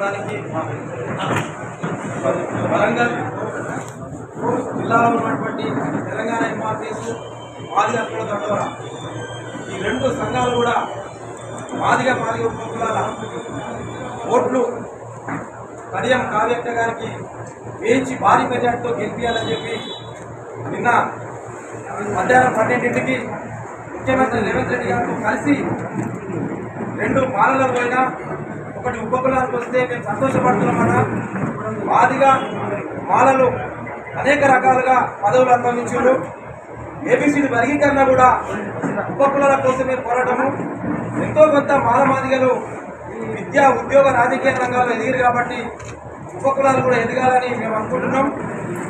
చెప్పడానికి వరంగల్ జిల్లాలో ఉన్నటువంటి తెలంగాణ ఎంఆర్టీఎస్ మాదిగ కుల దండోర ఈ రెండు సంఘాలు కూడా మాదిగ మాదిగ ఉపకులాల ఓట్లు కడియం కావ్యక్క గారికి వేయించి భారీ మెజార్టీతో గెలిపించాలని చెప్పి నిన్న మధ్యాహ్నం పన్నెండింటికి ముఖ్యమంత్రి రేవంత్ రెడ్డి గారితో కలిసి రెండు మాలలకు పోయినా ఒకటి ఉపకులానికి వస్తే మేము సంతోషపడుతున్నామన్నా మాదిగా మాలలు అనేక రకాలుగా పదవులు అనుభవించారు ఏబిసిడి వర్గీకరణ కూడా ఉపకులాల కోసమే పోరాటము. ఎంతో కొంత మాల మాదిగలు విద్యా ఉద్యోగ రాజకీయ రంగాల్లో ఎదిగారు కాబట్టి ఉపకులాలు కూడా ఎదగాలని మేము అనుకుంటున్నాం.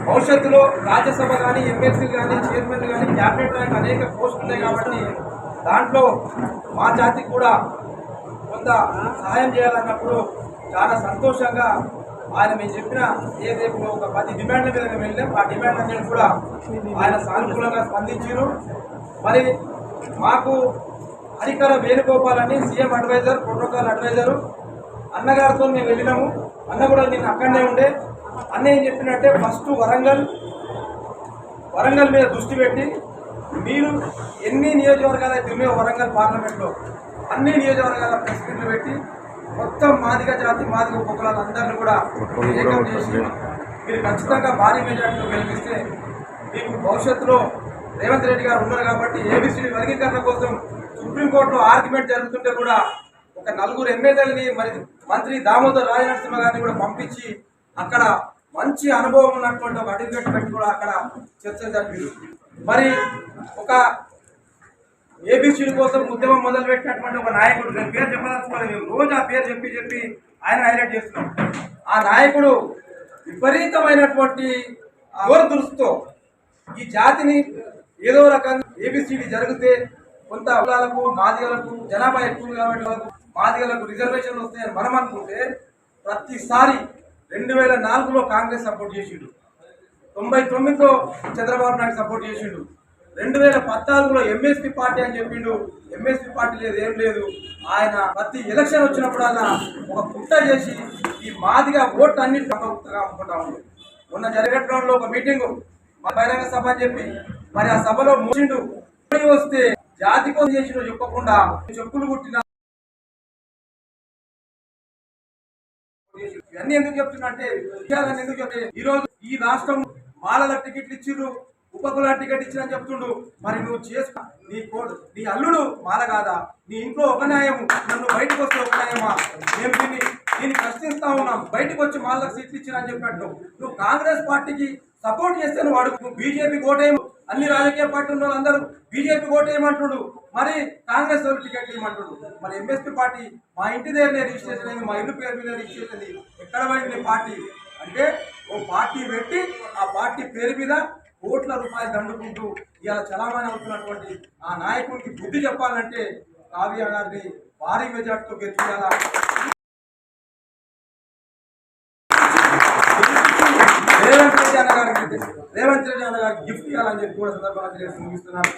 భవిష్యత్తులో రాజ్యసభ కానీ ఎమ్మెల్సీ కానీ చైర్మన్ కానీ క్యాబినెట్ ర్యాంక్ అనేక పోస్టులు ఉన్నాయి కాబట్టి దాంట్లో మా జాతికి కూడా కొంత సహాయం చేయాలన్నప్పుడు చాలా సంతోషంగా ఆయన మేము చెప్పిన ఏదైతే ఒక పది డిమాండ్ల మీద మేము వెళ్ళాం ఆ అనేది కూడా ఆయన సానుకూలంగా స్పందించారు. మరి మాకు హరికర వేణుగోపాల్ అని సీఎం అడ్వైజర్ ప్రోటోకాల్ అడ్వైజరు అన్నగారితో మేము వెళ్ళినాము. అన్న కూడా నేను అక్కడనే ఉండే. అన్న ఏం చెప్పినట్టే ఫస్ట్ వరంగల్ వరంగల్ మీద దృష్టి పెట్టి మీరు ఎన్ని నియోజకవర్గాలు అయితే ఉన్నాయో వరంగల్ పార్లమెంట్లో అన్ని నియోజకవర్గాల ప్రెస్ మీట్లు పెట్టి మొత్తం మాదిగ జాతి మాదిగ ఉపకులాలందరినీ కూడా ఏకం చేసి మీరు ఖచ్చితంగా భారీ మెజార్టీలో గెలిపిస్తే మీకు భవిష్యత్తులో రేవంత్ రెడ్డి గారు ఉన్నారు కాబట్టి ఏబిసిడి వర్గీకరణ కోసం సుప్రీంకోర్టులో ఆర్గ్యుమెంట్ జరుగుతుంటే కూడా ఒక నలుగురు ఎమ్మెల్యేలని మరి మంత్రి దామోదర్ రాజనరసింహ గారిని కూడా పంపించి అక్కడ మంచి అనుభవం ఉన్నటువంటి ఒక అడ్వకేట్ పెట్టి కూడా అక్కడ చర్చ జరిపింది మరి ఒక ఏబీసీల కోసం ఉద్యమం మొదలుపెట్టినటువంటి ఒక నాయకుడు నేను పేరు చెప్పదలుచుకోలేదు. మేము రోజు ఆ పేరు చెప్పి చెప్పి ఆయన హైలైట్ చేస్తున్నాం ఆ నాయకుడు విపరీతమైనటువంటి దృష్టితో ఈ జాతిని ఏదో రకంగా ఏబిసిడి జరిగితే కొంత కులాలకు మాదిగలకు జనాభా ఎక్కువ కాబట్టి వాళ్ళకు మాదిగలకు రిజర్వేషన్లు వస్తాయని మనం అనుకుంటే ప్రతిసారి రెండు వేల నాలుగులో కాంగ్రెస్ సపోర్ట్ చేసిండు. తొంభై తొమ్మిదిలో చంద్రబాబు నాయుడు సపోర్ట్ చేసిండు. రెండు వేల పద్నాలుగులో ఎంఎస్పీ పార్టీ అని చెప్పిండు. ఎంఎస్పీ పార్టీ లేదు ఏం లేదు. ఆయన ప్రతి ఎలక్షన్ వచ్చినప్పుడల్లా ఒక పుట్ట చేసి ఈ మాదిగా ఓట్లు అన్ని పక్కగా అమ్ముకుంటా ఉన్నాడు మొన్న జరగడంలో ఒక మీటింగ్ మా బహిరంగ సభ అని చెప్పి మరి ఆ సభలో మూసిండు వస్తే జాతి కోసం చేసిన చెప్పకుండా చెప్పులు కుట్టిన ఇవన్నీ ఎందుకు చెప్తున్నా అంటే విషయాలన్నీ ఎందుకు చెప్తే ఈ రోజు ఈ రాష్ట్రం మాలల టికెట్లు ఇచ్చిర్రు ఉపకుల టికెట్ ఇచ్చిన చెప్తుండు. మరి నువ్వు చేసుకో నీ కోడు నీ అల్లుడు మాల కాదా? నీ ఇంట్లో ఒక న్యాయము నన్ను బయటకు వస్తే ఒక న్యాయమా? మేము దీన్ని దీన్ని ప్రశ్నిస్తా ఉన్నాం. బయటకు వచ్చి మాలకు సీట్లు అని చెప్పినట్టు. నువ్వు కాంగ్రెస్ పార్టీకి సపోర్ట్ చేస్తే నువ్వు అడుగు. నువ్వు బీజేపీ ఓటేయము అన్ని రాజకీయ పార్టీ వాళ్ళందరూ బీజేపీ ఓటేయమంటుడు మరి కాంగ్రెస్ వాళ్ళు టికెట్లు ఇవ్వమంటుడు. మరి ఎంఎస్పీ పార్టీ మా ఇంటి దగ్గరనే రిజిస్ట్రేషన్ అయింది. మా ఇల్లు పేరు మీద రిజిస్ట్రేషన్ అయింది. ఎక్కడ పోయింది పార్టీ? అంటే ఓ పార్టీ పెట్టి ఆ పార్టీ పేరు మీద కోట్ల రూపాయలు దండుకుంటూ ఇలా చలామణి అవుతున్నటువంటి ఆ నాయకుడికి బుద్ధి చెప్పాలంటే కావ్య గారిని భారీ మెజార్టీతో గెలిపించాలా రేవంత్ రెడ్డి అన్న గారికి రేవంత్ రెడ్డి అన్న గారికి గిఫ్ట్ ఇవ్వాలని చెప్పి కూడా సందర్భంగా తెలియజేస్తూ ముగిస్తున్నాను